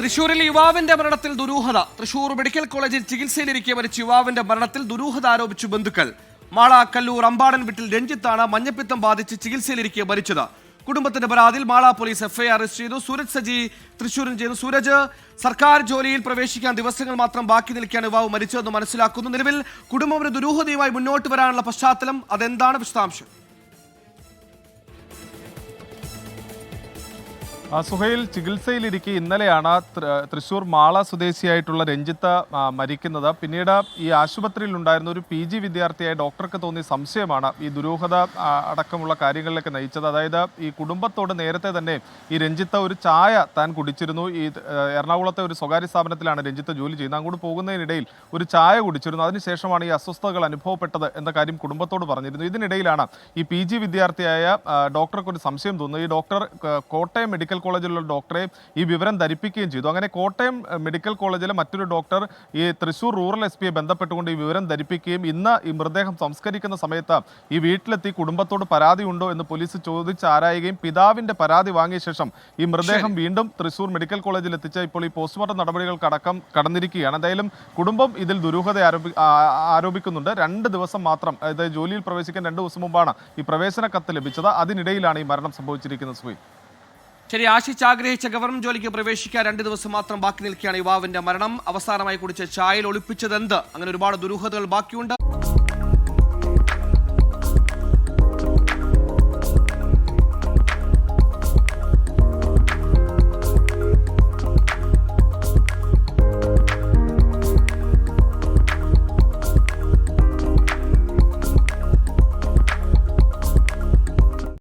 തൃശൂരിൽ യുവാവിന്റെ മരണത്തിൽ ദുരൂഹത. തൃശൂർ മെഡിക്കൽ കോളേജിൽ ചികിത്സയിലിരിക്കെ മരിച്ച യുവാവിന്റെ മരണത്തിൽ ദുരൂഹത ആരോപിച്ചു ബന്ധുക്കൾ. മാള കല്ലൂർ അമ്പാടൻ വീട്ടിൽ രഞ്ജിത്താണ് മഞ്ഞപ്പിത്തം ബാധിച്ച് ചികിത്സയിലിരിക്കെ മരിച്ചത്. കുടുംബത്തിന്റെ പരാതിയിൽ മാള പോലീസ് എഫ്ഐആർ രജിസ്റ്റർ ചെയ്തു. സൂരജ് സജി തൃശൂരിൽ ചെയ്യുന്നു സൂരജ് സർക്കാർ ജോലിയിൽ പ്രവേശിക്കാൻ ദിവസങ്ങൾ മാത്രം ബാക്കി നിൽക്കാൻ യുവാവ് മരിച്ചതെന്ന് മനസ്സിലാക്കുന്നു. നിലവിൽ കുടുംബം ഒരു ദുരൂഹതയുമായി മുന്നോട്ട് വരാനുള്ള പശ്ചാത്തലം അതെന്താണ് വിശദാംശം? സുഹൈൽ ചികിത്സയിലിരിക്കെ ഇന്നലെയാണ് തൃശൂർ മാള സ്വദേശിയായിട്ടുള്ള രഞ്ജിത്ത് മരിക്കുന്നത്. പിന്നീട് ഈ ആശുപത്രിയിൽ ഉണ്ടായിരുന്ന ഒരു പി ജി വിദ്യാർത്ഥിയായ ഡോക്ടർക്ക് തോന്നിയ സംശയമാണ് ഈ ദുരൂഹത അടക്കമുള്ള കാര്യങ്ങളിലേക്ക് നയിച്ചത്. അതായത് ഈ കുടുംബത്തോട് നേരത്തെ തന്നെ ഈ രഞ്ജിത്ത് ഒരു ചായ താൻ കുടിച്ചിരുന്നു. ഈ എറണാകുളത്തെ ഒരു സ്വകാര്യ സ്ഥാപനത്തിലാണ് രഞ്ജിത്ത് ജോലി ചെയ്യുന്നത്. അങ്ങോട്ട് പോകുന്നതിനിടയിൽ ഒരു ചായ കുടിച്ചിരുന്നു. അതിനുശേഷമാണ് ഈ അസ്വസ്ഥതകൾ അനുഭവപ്പെട്ടത് എന്ന കാര്യം കുടുംബത്തോട് പറഞ്ഞിരുന്നു. ഇതിനിടയിലാണ് ഈ പി ജി വിദ്യാർത്ഥിയായ ഡോക്ടർക്ക് ഒരു സംശയം തോന്നുന്നു ഈ ഡോക്ടർ കോട്ടയം മെഡിക്കൽ കോളേജിലുള്ള ഡോക്ടറെ ഈ വിവരം ധരിപ്പിക്കുകയും ചെയ്തു. അങ്ങനെ കോട്ടയം മെഡിക്കൽ കോളേജിലെ മറ്റൊരു ഡോക്ടർ ഈ തൃശൂർ റൂറൽ എസ് പിയെ ബന്ധപ്പെട്ടുകൊണ്ട് ഈ വിവരം ധരിപ്പിക്കുകയും ഇന്ന് ഈ മൃതദേഹം സംസ്കരിക്കുന്ന സമയത്ത് ഈ വീട്ടിലെത്തി കുടുംബത്തോട് പരാതി ഉണ്ടോ എന്ന് പോലീസ് ചോദിച്ച് ആരായുകയും പിതാവിന്റെ പരാതി വാങ്ങിയ ശേഷം ഈ മൃതദേഹം വീണ്ടും തൃശൂർ മെഡിക്കൽ കോളേജിൽ എത്തിച്ച ഇപ്പോൾ ഈ പോസ്റ്റ്മോർട്ടം നടപടികൾക്കടക്കം കടന്നിരിക്കുകയാണ്. എന്തായാലും കുടുംബം ഇതിൽ ദുരൂഹത ആരോപി ആരോപിക്കുന്നുണ്ട്. രണ്ട് ദിവസം മാത്രം അതായത് ജോലിയിൽ പ്രവേശിക്കാൻ രണ്ട് ദിവസം മുമ്പാണ് ഈ പ്രവേശന കത്ത് ലഭിച്ചത്. അതിനിടയിലാണ് ഈ മരണം സംഭവിച്ചിരിക്കുന്നത് സുഹൈൽ. ശരി ആശിച്ച് ആഗ്രഹിച്ച ഗവർണർ ജോലിക്ക് പ്രവേശിക്കാൻ രണ്ട് ദിവസം മാത്രം ബാക്കി നിൽക്കുകയാണ് യുവാവിന്റെ മരണം. അവസാനമായി കുടിച്ച ചായയിൽ ഒളിപ്പിച്ചതെന്ത്? അങ്ങനെ ഒരുപാട് ദുരൂഹതകൾ ബാക്കിയുണ്ട്.